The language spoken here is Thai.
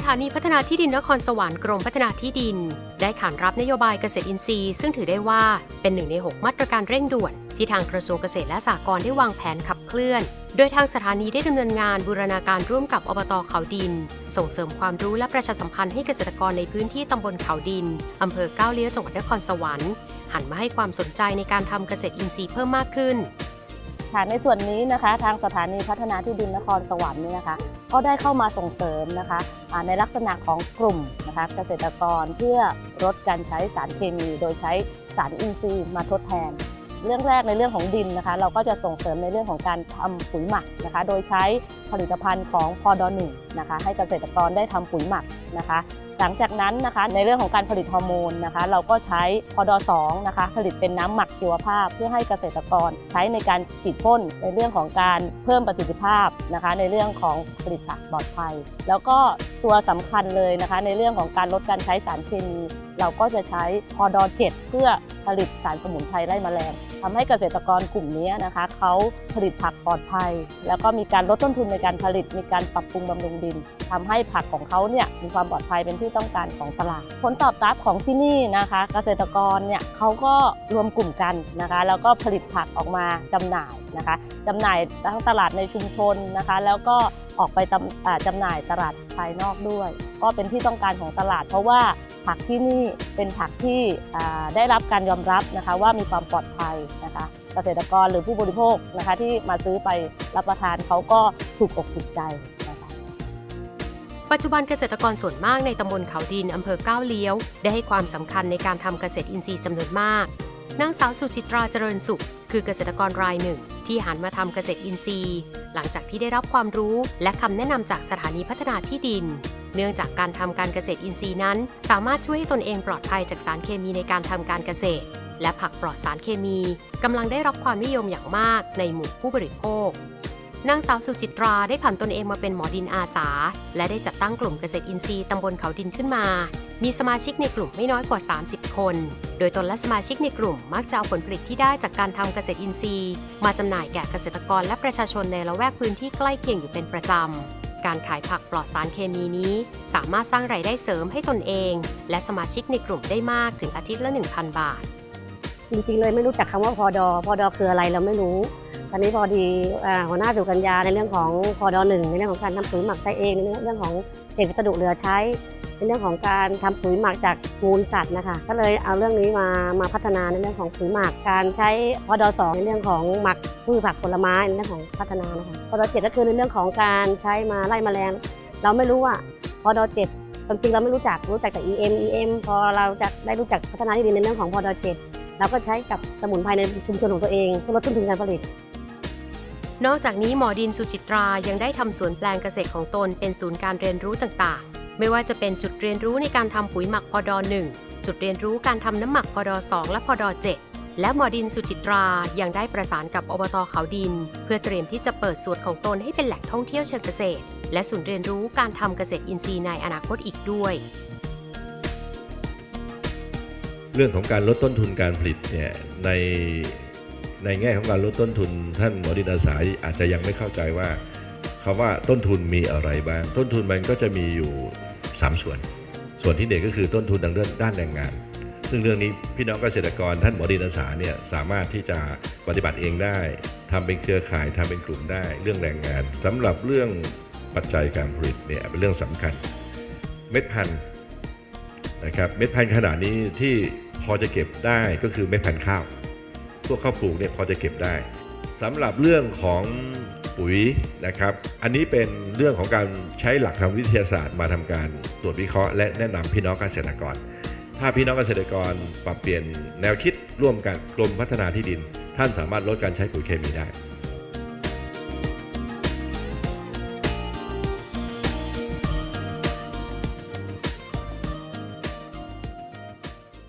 สถานีพัฒนาที่ดินนครสวรรค์กรมพัฒนาที่ดิน ได้ขานรับนโยบายเกษตรอินทรีย์ ซึ่งถือได้ว่าเป็นหนึ่งใน 6 มาตรการเร่งด่วน ที่ทางกระทรวงเกษตรและสหกรณ์ได้วางแผนขับเคลื่อน โดยทางสถานีได้ดำเนินงานบูรณาการร่วมกับอบตเขาดิน ส่งเสริมความรู้และประชาสัมพันธ์ให้เกษตรกรในพื้นที่ตำบลเขาดินอำเภอก้าวเลี้ยวจังหวัดนครสวรรค์หันมาให้ความสนใจในการทำเกษตรอินทรีย์เพิ่มมากขึ้น ค่ะในส่วนนี้นะคะทางสถานีพัฒนาที่ดินนครสวรรค์เนี่ยนะคะ ก็ได้เข้ามาส่งเสริมนะคะในลักษณะของกลุ่มนะคะเกษตรกรเพื่อลดการใช้สารเคมี โดยใช้สารอินทรีย์มาทดแทน เรื่องแรกในเรื่องของดินนะคะ เราก็จะส่งเสริมในเรื่องของการทำปุ๋ยหมักนะคะ โดยใช้ผลิตภัณฑ์ของพอดหนึ่งนะคะ ให้เกษตรกรได้ทำปุ๋ยหมักนะคะ หลังจากนั้นนะคะ ในเรื่องของการผลิตฮอร์โมนนะคะ เราก็ใช้พอด2นะคะ ผลิตเป็นน้ำหมักชีวภาพ เพื่อให้เกษตรกรใช้ในการฉีดพ่นในเรื่องของการเพิ่มประสิทธิภาพนะคะ ในเรื่องของผลิตผักปลอดภัย แล้วก็ตัวสำคัญเลยนะคะ ในเรื่องของการลดการใช้สารเคมี เราก็จะใช้พอด7เพื่อผลิตสารสมุนไพรไล่แมลงทำให้เกษตรกรกลุ่มนี้นะคะเขาผลิตผักปลอดภัย แล้วก็มีการลดต้นทุนในการผลิตมีการปรับปรุงบำรุงดิน ทำให้ผักของเขาเนี่ยมีความปลอดภัยเป็นที่ต้องการของตลาด ผลตอบรับของที่นี่นะคะ เกษตรกรเนี่ยเขาก็รวมกลุ่มกันนะคะ แล้วก็ผลิตผักออกมาจำหน่ายนะคะจำหน่ายทั้งตลาดในชุมชนนะคะ แล้วก็ออกไปจำอ่าหน่ายตลาดภายนอกด้วย ก็เป็นที่ต้องการของตลาด เพราะว่าผักที่นี่เป็นผักที่ได้รับการยอมรับนะคะว่ามีความปลอดภัยนะคะ เกษตรกรหรือผู้บริโภคนะคะที่มาซื้อไปรับประทานเขาก็ถูกอกถูกใจ ปัจจุบันเกษตรกรส่วนมากในตำบลเขาดินอำเภอก้าวเลี้ยว ได้ให้ความสำคัญในการทำเกษตรอินทรีย์จำนวนมากนางสาวสุจิตราเจริญสุข คือเกษตรกรรายหนึ่ง ที่หันมาทำเกษตรอินทรีย์ หลังจากที่ได้รับความรู้และคำแนะนำจากสถานีพัฒนาที่ดิน เนื่องจากการทำการเกษตรอินทรีย์นั้น สามารถช่วยให้ตนเองปลอดภัยจากสารเคมีในการทำการเกษตร และผักปลอดสารเคมีกำลังได้รับความนิยมอย่างมากในหมู่ผู้บริโภค นางสาวสุจิตราได้ผันตนเองมาเป็นหมอดินอาสา และได้จัดตั้งกลุ่มเกษตรอินทรีย์ตำบลเขาดินขึ้นมา มีสมาชิกในกลุ่มไม่น้อยกว่า 30 คน โดยตนและสมาชิกในกลุ่มมักจะเอาผลผลิตที่ได้จากการทำเกษตรอินทรีย์ มาจำหน่ายแก่เกษตรกรและประชาชนในละแวกพื้นที่ใกล้เคียงอยู่เป็นประจำ การขายผักปลอดสารเคมีนี้ สามารถสร้างรายได้เสริมให้ตนเอง และสมาชิกในกลุ่มได้มากถึงอาทิตย์ละ 1,000 บาท จริงๆเลยไม่รู้จักคำว่าพอดอพอดอคืออะไรเราไม่รู้ ตอนนี้พอดีหัวหน้าสุกัญญาในเรื่องของพอดอหนึ่งในเรื่องของการทำปุ๋ยหมักใช้เองในเรื่องของเศษวัสดุเหลือใช้ ในเรื่องของการทำปุ๋ยหมักจากมูลสัตว์นะคะ ก็เลยเอาเรื่องนี้มามาพัฒนาในเรื่องของปุ๋ยหมักการใช้พอดอสองในเรื่องของหมักพืชผักผลไม้ในเรื่องของพัฒนานะคะพอดอเจ็ดก็คือในเรื่องของการใช้มาไล่แมลง เราไม่รู้ว่าพอดอเจ็ดจริงเราไม่รู้จักรู้จักแต่ EM EM พอเราจะได้รู้จักพัฒนาที่ดินในเรื่องของพอดอเจ็ดเราก็ใช้กับสมุนไพรในชุมชนของตัวเองเพื่อลดต้นทุนการผลิต นอกจากนี้หมอดินสุจิตรายังได้ทำสวนแปลงเกษตรของตนเป็นศูนย์การเรียนรู้ต่างๆ ไม่ว่าจะเป็นจุดเรียนรู้ในการทำปุ๋ยหมักพอดอ1จุดเรียนรู้การทำน้ำหมักพอดอ2และพอดอ7และหมอดินสุจิตรายังได้ประสานกับอบตเขาดิน เพื่อเตรียมที่จะเปิดสวนของตนให้เป็นแหล่งท่องเที่ยวเชิงเกษตร และศูนย์เรียนรู้การทำเกษตรอินทรีย์ในอนาคตอีกด้วยเรื่องของการลดต้นทุนการผลิตเนี่ยใน ในแง่ของการลดต้นทุนท่านหมอดินอาสาอาจจะยังไม่เข้าใจว่าคำว่าต้นทุนมีอะไรบ้าง ต้นทุนมันก็จะมีอยู่ 3 ส่วน ส่วนที่หนึ่งก็คือต้นทุนทางด้านด้านแรงงาน ซึ่งเรื่องนี้พี่น้องเกษตรกรท่านหมอดินอาสาเนี่ยสามารถที่จะปฏิบัติเองได้ทำเป็นเครือข่ายทำเป็นกลุ่มได้ เรื่องแรงงานสำหรับเรื่องปัจจัยการผลิตเนี่ยเป็นเรื่องสำคัญ เม็ดพันธุ์นะครับเม็ดพันธุ์ขนาดนี้ที่พอจะเก็บได้ก็คือเม็ดพันธุ์ข้าว พวกข้าวปลูกเนี่ยพอจะเก็บได้สำหรับเรื่องของปุ๋ยนะครับ อันนี้เป็นเรื่องของการใช้หลักทางวิทยาศาสตร์มาทำการตรวจวิเคราะห์และแนะนำพี่น้องเกษตรกร ถ้าพี่น้องเกษตรกรปรับเปลี่ยนแนวคิดร่วมกันกรมพัฒนาที่ดิน ท่านสามารถลดการใช้ปุ๋ยเคมีได้